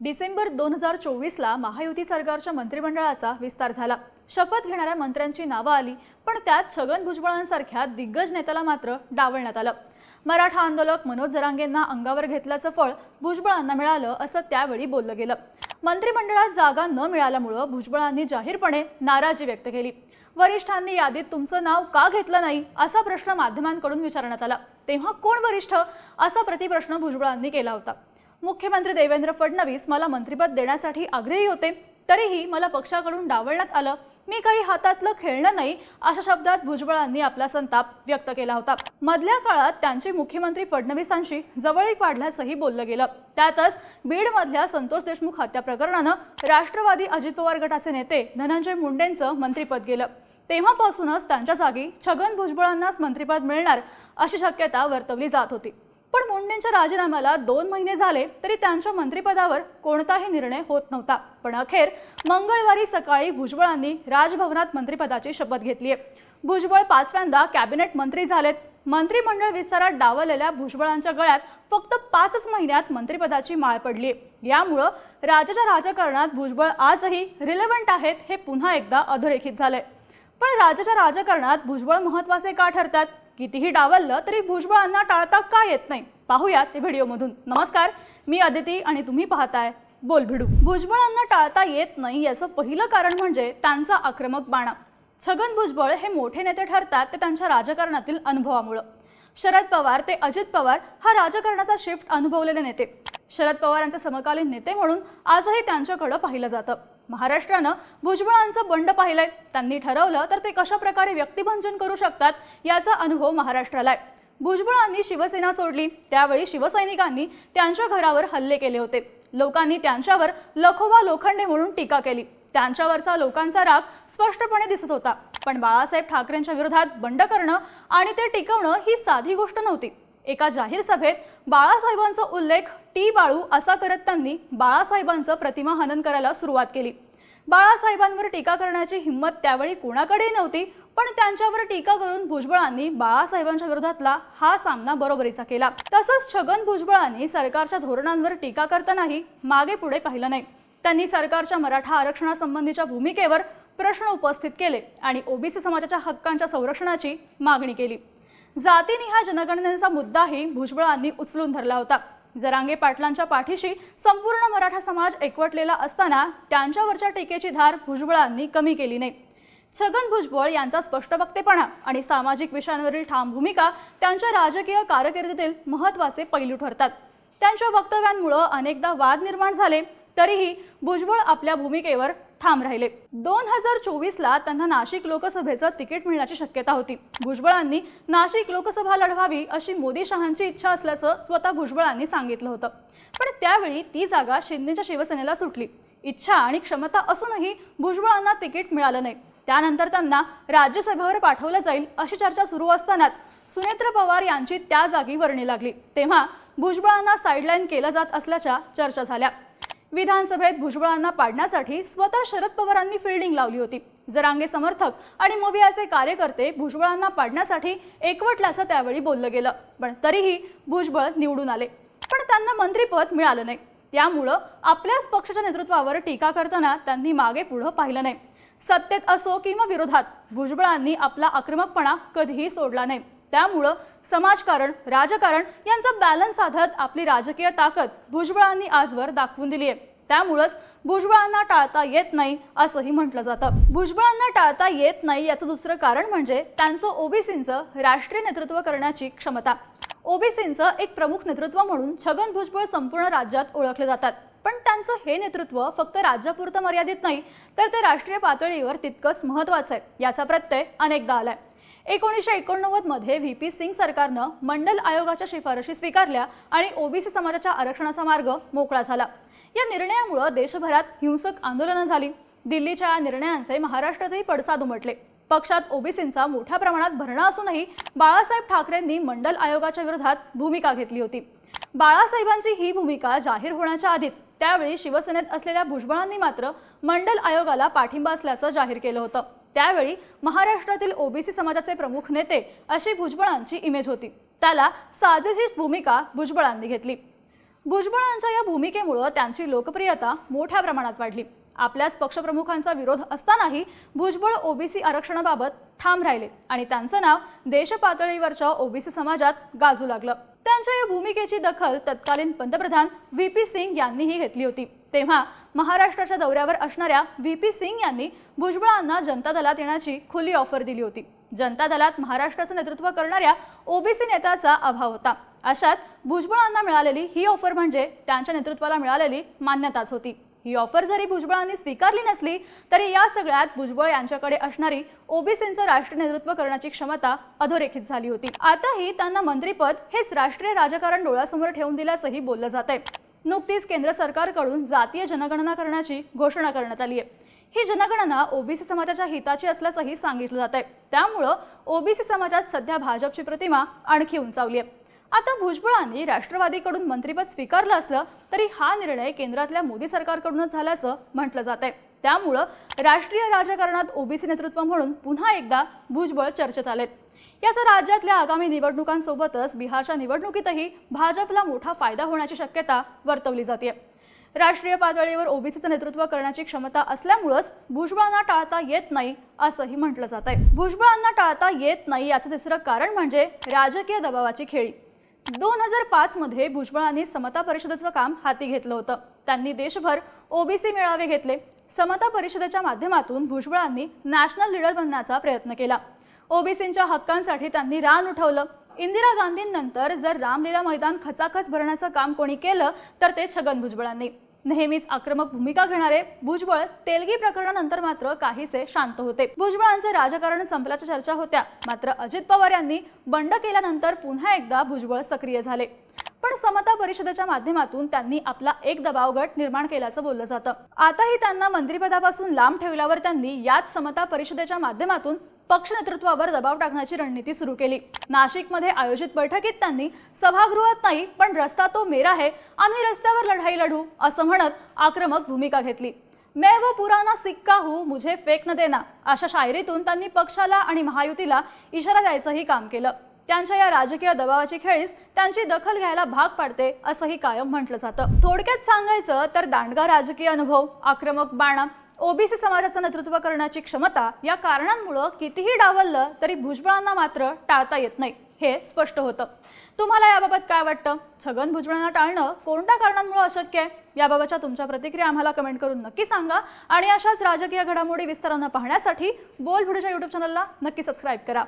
डिसेंबर दोन हजार चोवीसला महायुती सरकारच्या मंत्रिमंडळाचा विस्तार झाला. शपथ घेणाऱ्या मंत्र्यांची नावं आली पण त्यात छगन भुजबळांसारख्या दिग्गज नेत्याला मात्र डावलण्यात आलं. मराठा आंदोलक मनोज जरांगेंना अंगावर घेतल्याचं फळ भुजबळांना मिळालं असं त्यावेळी बोललं गेलं. मंत्रिमंडळात जागा न मिळाल्यामुळं भुजबळांनी जाहीरपणे नाराजी व्यक्त केली. वरिष्ठांनी यादीत तुमचं नाव का घेतलं नाही असा प्रश्न माध्यमांकडून विचारण्यात आला. तेव्हा कोण वरिष्ठ असा प्रतिप्रश्न भुजबळांनी केला होता? मुख्यमंत्री देवेंद्र फडणवीस मला मंत्रिपद देण्यासाठी आग्रही होते तरीही मला पक्षाकडून डावलण्यात आलं. मी काही हातातलं खेळणं नाही अशा शब्दात भुजबळांनी आपला संताप व्यक्त केला होता. मधल्या काळात त्यांची मुख्यमंत्री फडणवीसांशी जवळीक वाढल्याचंही बोललं गेलं. त्यातच बीडमधल्या संतोष देशमुख हत्या प्रकरणानं राष्ट्रवादी अजित पवार गटाचे नेते धनंजय मुंडेंचं मंत्रिपद गेलं. तेव्हापासूनच त्यांच्या जागी छगन भुजबळांनाच मंत्रिपद मिळणार अशी शक्यता वर्तवली जात होती. पण मुंडेंच्या राजीनाम्याला दोन महिने झाले तरी त्यांच्या मंत्रिपदावर कोणताही निर्णय होत नव्हता. पण अखेर मंगळवारी सकाळी भुजबळांनी राजभवनात मंत्रिपदाची शपथ घेतली आहे भुजबळ पाचव्यांदा कॅबिनेट मंत्री झालेत. मंत्रिमंडळ विस्तारात डावललेल्या भुजबळांच्या गळ्यात फक्त पाचच महिन्यात मंत्रिपदाची माळ पडली यामुळं राज्याच्या राजकारणात भुजबळ आजही रिलेव्हंट आहेत हे पुन्हा एकदा अधोरेखित झालंय. पण राज्याच्या राजकारणात भुजबळ महत्त्वाचे का ठरतात? कितीही डावललं तरी भुजबळांना टाळता का येत नाही? पाहूयात ते व्हिडिओमधून. नमस्कार मी अदिती आणि तुम्ही पाहताय बोल भिडू भुजबळांना टाळता येत नाही याचं पहिलं कारण म्हणजे त्यांचा आक्रमक बाणा. छगन भुजबळ हे मोठे नेते ठरतात ते त्यांच्या राजकारणातील अनुभवामुळं. शरद पवार ते अजित पवार हा राजकारणाचा शिफ्ट अनुभवलेले नेते. शरद पवार यांचे समकालीन नेते म्हणून आजही त्यांच्याकडं पाहिलं जातं. महाराष्ट्रानं भुजबळांचं बंड पाहिलंय. त्यांनी ठरवलं तर ते कशा प्रकारे व्यक्तिभंजन करू शकतात याचा अनुभव महाराष्ट्राला आहे. भुजबळांनी शिवसेना सोडली. त्यावेळी शिवसैनिकांनी त्यांच्या घरावर हल्ले केले होते. लोकांनी त्यांच्यावर लखोवा लोखंडे म्हणून टीका केली. त्यांच्यावरचा लोकांचा राग स्पष्टपणे दिसत होता. पण बाळासाहेब ठाकरेंच्या विरोधात बंड करणं आणि ते टिकवणं ही साधी गोष्ट नव्हती. एका जाहीर सभेत बाळासाहेबांचा उल्लेख टी बाळू असा करत त्यांनी बाळासाहेबांचं प्रतिमा हनन करायला सुरुवात केली. बाळासाहेबांवर टीका करण्याची हिंमत त्यावेळी कोणाकडेही नव्हती पण त्यांच्यावर टीका करून भुजबळांनी बाळासाहेबांच्या विरोधातला हा सामना बरोबरीचा केला. तसंच छगन भुजबळांनी सरकारच्या धोरणांवर टीका करतानाही मागे पुढे पाहिलं नाही. त्यांनी सरकारच्या मराठा आरक्षणासंबंधीच्या भूमिकेवर प्रश्न उपस्थित केले आणि ओबीसी समाजाच्या हक्कांच्या संरक्षणाची मागणी केली. जातीनिहाय जनगणनेचा मुद्दाही भुजबळांनी उचलून धरला होता. जरांगे पाटलांच्या पाठीशी संपूर्ण मराठा समाज एकवटलेला असताना त्यांच्यावरच्या टीकेची धार भुजबळांनी कमी केली नाही. छगन भुजबळ यांचा स्पष्टवक्तेपणा आणि सामाजिक विषयांवरील ठाम भूमिका त्यांच्या राजकीय कारकिर्दीतील महत्त्वाचे पैलू ठरतात. त्यांच्या वक्तव्यांमुळं अनेकदा वाद निर्माण झाले तरीही भुजबळ आपल्या भूमिकेवर ठाम राहिले. दोन हजार चोवीसला त्यांना नाशिक लोकसभेचं तिकीट मिळण्याची शक्यता होती. भुजबळांनी नाशिक लोकसभा लढवावी अशी मोदी शहांची इच्छा असल्याचं स्वतः भुजबळांनी सांगितलं होतं. पण त्यावेळी ती जागा शिंदेच्या शिवसेनेला सुटली. इच्छा आणि क्षमता असूनही भुजबळांना तिकीट मिळालं नाही. त्यानंतर त्यांना राज्यसभेवर पाठवलं जाईल अशी चर्चा सुरू असतानाच सुनेत्र पवार यांची त्या जागी वर्णी लागली. तेव्हा भुजबळांना साईडलाईन केलं जात असल्याच्या चर्चा झाल्या. विधानसभेत भुजबळांना पाडण्यासाठी स्वतः शरद पवारांनी फिल्डिंग लावली होती. जरांगे समर्थक आणि मोबियाचे कार्यकर्ते भुजबळांना पाडण्यासाठी एकवटल्याचं त्यावेळी बोललं गेलं. पण तरीही भुजबळ निवडून आले. पण त्यांना मंत्रीपद मिळालं नाही. त्यामुळं आपल्याच पक्षाच्या नेतृत्वावर टीका करताना त्यांनी मागे पुढं पाहिलं नाही. सत्तेत असो किंवा विरोधात भुजबळांनी आपला आक्रमकपणा कधीही सोडला नाही. त्यामुळं समाजकारण राजकारण यांचा बॅलन्स साधत आपली राजकीय ताकद भुजबळांनी आजवर दाखवून दिली आहे त्यामुळंच भुजबळांना टाळता येत नाही असंही म्हटलं जातं. भुजबळांना टाळता येत नाही याचं दुसरं कारण म्हणजे त्यांचं ओबीसींचं राष्ट्रीय नेतृत्व करण्याची क्षमता. ओबीसींचं एक प्रमुख नेतृत्व म्हणून छगन भुजबळ संपूर्ण राज्यात ओळखले जातात. पण त्यांचं हे नेतृत्व फक्त राज्यापुरतं मर्यादित नाही तर ते राष्ट्रीय पातळीवर तितकंच महत्वाचं आहे याचा प्रत्यय अनेकदा आलाय. एकोणीसशे एकोणनव्वदमध्ये व्ही पी सिंग सरकारनं मंडल आयोगाच्या शिफारशी स्वीकारल्या आणि ओबीसी समाजाच्या आरक्षणाचा मार्ग मोकळा झाला. या निर्णयामुळं देशभरात हिंसक आंदोलनं झाली. दिल्लीच्या या निर्णयांचे महाराष्ट्रातही पडसाद उमटले. पक्षात ओबीसींचा मोठ्या प्रमाणात भरणा असूनही बाळासाहेब ठाकरेंनी मंडल आयोगाच्या विरोधात भूमिका घेतली होती. बाळासाहेबांची ही भूमिका जाहीर होण्याच्या आधीच त्यावेळी शिवसेनेत असलेल्या भुजबळांनी मात्र मंडल आयोगाला पाठिंबा असल्याचं जाहीर केलं होतं. त्यावेळी महाराष्ट्रातील ओबीसी समाजाचे प्रमुख नेते अशी भुजबळांची इमेज होती. त्याला साजेशीच भूमिका भुजबळांनी घेतली. भुजबळांच्या या भूमिकेमुळं त्यांची लोकप्रियता मोठ्या प्रमाणात वाढली. आपल्याच पक्षप्रमुखांचा विरोध असतानाही भुजबळ ओबीसी आरक्षणाबाबत ठाम राहिले आणि त्यांचं नाव देशपातळीवरच्या ओबीसी समाजात गाजू लागलं. त्यांच्या या भूमिकेची दखल तत्कालीन पंतप्रधान व्ही पी सिंग यांनीही घेतली होती. तेव्हा महाराष्ट्राच्या दौऱ्यावर असणाऱ्या व्ही पी सिंग यांनी भुजबळांना जनता दलात येण्याची खुली ऑफर दिली होती. जनता दलात महाराष्ट्राचं नेतृत्व करणाऱ्या ओबीसी नेत्याचा अभाव होता. अशात भुजबळांना मिळालेली ही ऑफर म्हणजे त्यांच्या नेतृत्वाला मिळालेली मान्यताच होती. ही ऑफर जरी भुजबळांनी स्वीकारली नसली तरी या सगळ्यात भुजबळ यांच्याकडे असणारी ओबीसींचं राष्ट्रीय नेतृत्व करण्याची क्षमता अधोरेखित झाली होती. आताही त्यांना मंत्रीपद हेच राष्ट्रीय राजकारण डोळ्यासमोर ठेवून दिल्याचंही बोललं जात आहे नुकतीच केंद्र सरकारकडून जातीय जनगणना करण्याची घोषणा करण्यात आली आहे ही जनगणना ओबीसी समाजाच्या हिताची असल्याचंही सांगितलं जात आहे त्यामुळं ओबीसी समाजात सध्या भाजपची प्रतिमा आणखी उंचावली आहे आता भुजबळांनी राष्ट्रवादीकडून मंत्रिपद स्वीकारलं असलं तरी हा निर्णय केंद्रातल्या मोदी सरकारकडूनच झाल्याचं म्हटलं जात आहे. त्यामुळं राष्ट्रीय राजकारणात ओबीसी नेतृत्व म्हणून पुन्हा एकदा भुजबळ चर्चेत आलेत याचा राज्यातल्या आगामी निवडणुकांसोबतच बिहारच्या निवडणुकीतही भाजपला मोठा फायदा होण्याची शक्यता वर्तवली जाते राष्ट्रीय पातळीवर ओबीसीचं नेतृत्व करण्याची क्षमता असल्यामुळंच भुजबळांना टाळता येत नाही असंही म्हटलं जात आहे. भुजबळांना टाळता येत नाही याचं तिसरं कारण म्हणजे राजकीय दबावाची खेळी. दोन हजार पाचमध्ये भुजबळांनी समता परिषदेचं काम हाती घेतलं होतं. त्यांनी देशभर ओबीसी मेळावे घेतले. समता परिषदेच्या माध्यमातून भुजबळांनी नॅशनल लीडर बनण्याचा प्रयत्न केला. ओबीसींच्या हक्कांसाठी त्यांनी रान उठवलं. इंदिरा गांधींनंतर जर रामलीला मैदान खचाखच भरण्याचं काम कोणी केलं तर ते छगन भुजबळांनी. नेहमीच आक्रमक भूमिका घेणारे भुजबळ तेलगी प्रकरणानंतर मात्र काहीसे शांत होते. भुजबळांचे राजकारण संपल्याच्या चर्चा होत्या. मात्र अजित पवार यांनी बंड केल्यानंतर पुन्हा एकदा भुजबळ सक्रिय झाले. पण समता परिषदेच्या माध्यमातून त्यांनी आपला एक दबाव गट निर्माण केल्याचं बोललं जातं. आताही त्यांना मंत्रिपदापासून लांब ठेवल्यावर त्यांनी याच समता परिषदेच्या माध्यमातून पक्ष नेतृत्वावर दबाव टाकण्याची रणनीती सुरू केली. नाशिकमध्ये आयोजित बैठकीत त्यांनी सभागृहात नाही पण रस्ता तो मेरा आहे आम्ही रस्त्यावर लढाई लढू असं म्हणत आक्रमक भूमिका घेतली. मैं वो पुराना सिक्का हूँ मुझे फेक न देना अशा शायरीतून त्यांनी पक्षाला आणि महायुतीला इशारा द्यायचंही काम केलं. त्यांच्या या राजकीय दबावाची खेळीस त्यांची दखल घ्यायला भाग पाडते असंही कायम म्हटलं जातं. थोडक्यात सांगायचं तर दांडगा राजकीय अनुभव आक्रमक बाणा ओबीसी समाजाचं नेतृत्व करण्याची क्षमता या कारणांमुळं कितीही डावललं तरी भुजबळांना मात्र टाळता येत नाही हे स्पष्ट होतं. तुम्हाला याबाबत काय वाटतं? छगन भुजबळांना टाळणं कोणत्या कारणांमुळे अशक्य आहे? याबाबतच्या तुमच्या प्रतिक्रिया आम्हाला कमेंट करून नक्की सांगा. आणि अशाच राजकीय घडामोडी विस्तारानं पाहण्यासाठी बोल भिडूच्या युट्यूब चॅनलला नक्की सबस्क्राईब करा.